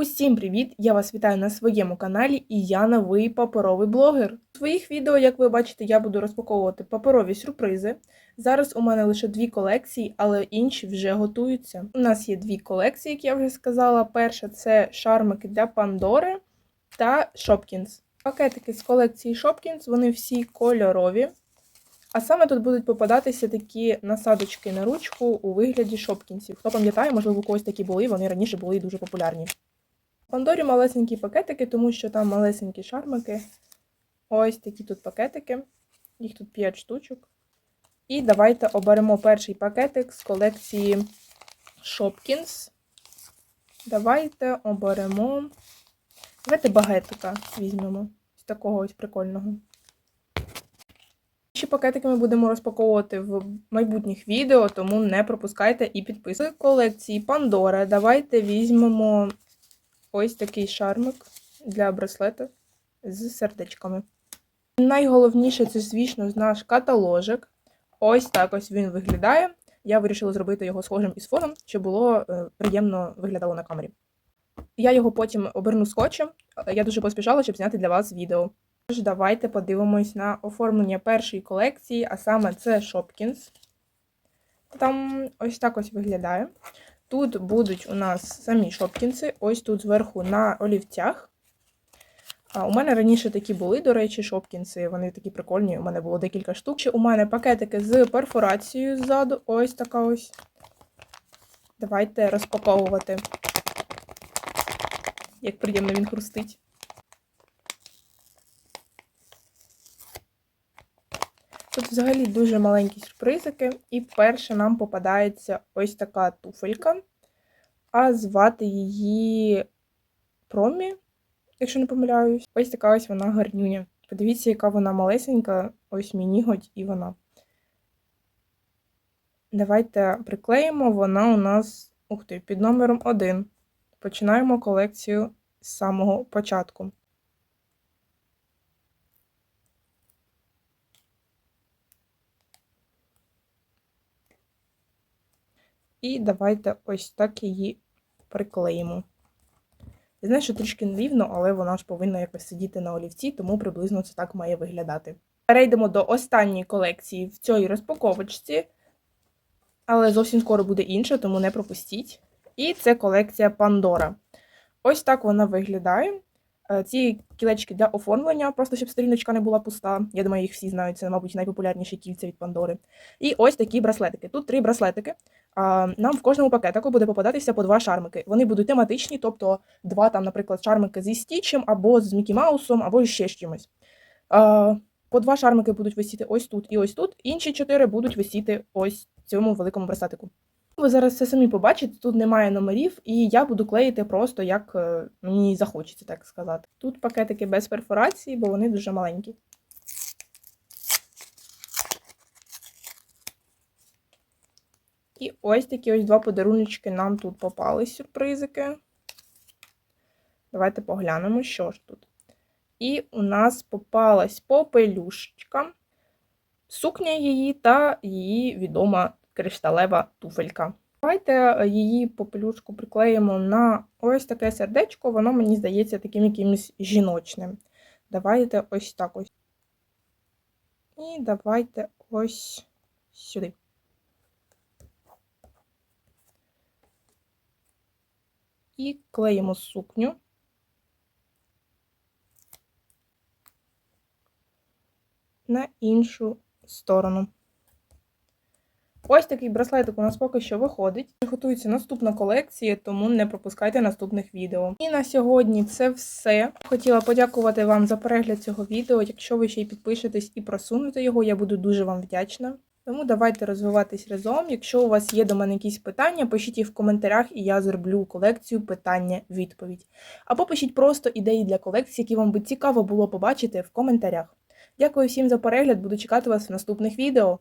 Усім привіт! Я вас вітаю на своєму каналі і я новий паперовий блогер. У своїх відео, як ви бачите, я буду розпаковувати паперові сюрпризи. Зараз у мене лише дві колекції, але інші вже готуються. У нас є дві колекції, як я вже сказала. Перша це шармики для Пандори та Шопкінс. Пакетики з колекції Шопкінс, вони всі кольорові. А саме тут будуть попадатися такі насадочки на ручку у вигляді шопкінсів. Хто пам'ятає, можливо, у когось такі були, вони раніше були дуже популярні. Пандорі малесенькі пакетики, тому що там малесенькі шармики. Ось такі тут пакетики. Їх тут 5 штучок. І давайте оберемо перший пакетик з колекції Shopkins. Давайте оберемо. Давайте багетика візьмемо. З такого ось прикольного. Інші пакетики ми будемо розпаковувати в майбутніх відео, тому не пропускайте і підписуйте. З колекції Pandora давайте візьмемо ось такий шармик для браслета з сердечками. Найголовніше це, звісно, наш каталожик. Ось так ось він виглядає. Я вирішила зробити його схожим із фоном, щоб було е, приємно виглядало на камері. Я його потім оберну скотчем. Я дуже поспішала, щоб зняти для вас відео. Тож, давайте подивимось на оформлення першої колекції, а саме це Shopkins. Там ось так ось виглядає. Тут будуть у нас самі шопкінси, ось тут зверху на олівцях. А У мене раніше такі були, до речі, шопкінси, вони такі прикольні, у мене було декілька штук. Ще у мене пакетики з перфорацією ззаду, ось така ось. Давайте розпаковувати. Як приємно він хрустить. Взагалі дуже маленькі сюрпризики, і перше нам попадається ось така туфелька, а звати її Промі, якщо не помиляюсь. Ось така ось вона гарнюня. Подивіться, яка вона малесенька, ось мій ніготь і вона. Давайте приклеїмо, вона у нас, ух ти, під номером 1. Починаємо колекцію з самого початку. І давайте ось так її приклеїмо. Я знаю, що трішки нерівно, але вона ж повинна якось сидіти на олівці, тому приблизно це так має виглядати. Перейдемо до останньої колекції в цій розпаковочці, але зовсім скоро буде інша, тому не пропустіть. І це колекція Пандора. Ось так вона виглядає. Е, ці кілечки для оформлення, просто щоб сторіночка не була пуста. Я думаю, їх всі знають, це, мабуть, найпопулярніші кільця від Пандори. І ось такі браслетики. Тут три браслетики. Нам в кожному пакетику буде попадатися по два шармики. Вони будуть тематичні, тобто два, там, наприклад, шармики зі стічем, або з Мікі Маусом, або ще з чимось. По два шармики будуть висіти ось тут і ось тут. Інші чотири будуть висіти ось в цьому великому браслетику. Ви зараз це самі побачите, тут немає номерів, і я буду клеїти просто як е, мені захочеться, так сказати. Тут пакетики без перфорації, бо вони дуже маленькі. І ось такі ось два подаруночки нам тут попали сюрпризики. Давайте поглянемо, що ж тут. І у нас попалась попелюшечка, сукня її та її відома кришталева туфелька. Давайте е, її попелюшку приклеїмо на ось таке сердечко, воно, мені здається, таким якимось жіночним. Давайте ось так ось. І давайте ось сюди. І клеїмо сукню. На іншу сторону. Ось такий браслетик у нас поки що виходить. Готується наступна колекція, тому не пропускайте наступних відео. І на сьогодні це все. Хотіла подякувати вам за перегляд цього відео. Якщо ви ще й підпишетесь і просунете його, я буду дуже вам вдячна. Тому давайте розвиватись разом. Якщо у вас є до мене якісь питання, пишіть їх в коментарях, і я зроблю колекцію питання-відповідь. Або пишіть просто ідеї для колекції, які вам би цікаво було побачити в коментарях. Дякую всім за перегляд, буду чекати вас в наступних відео.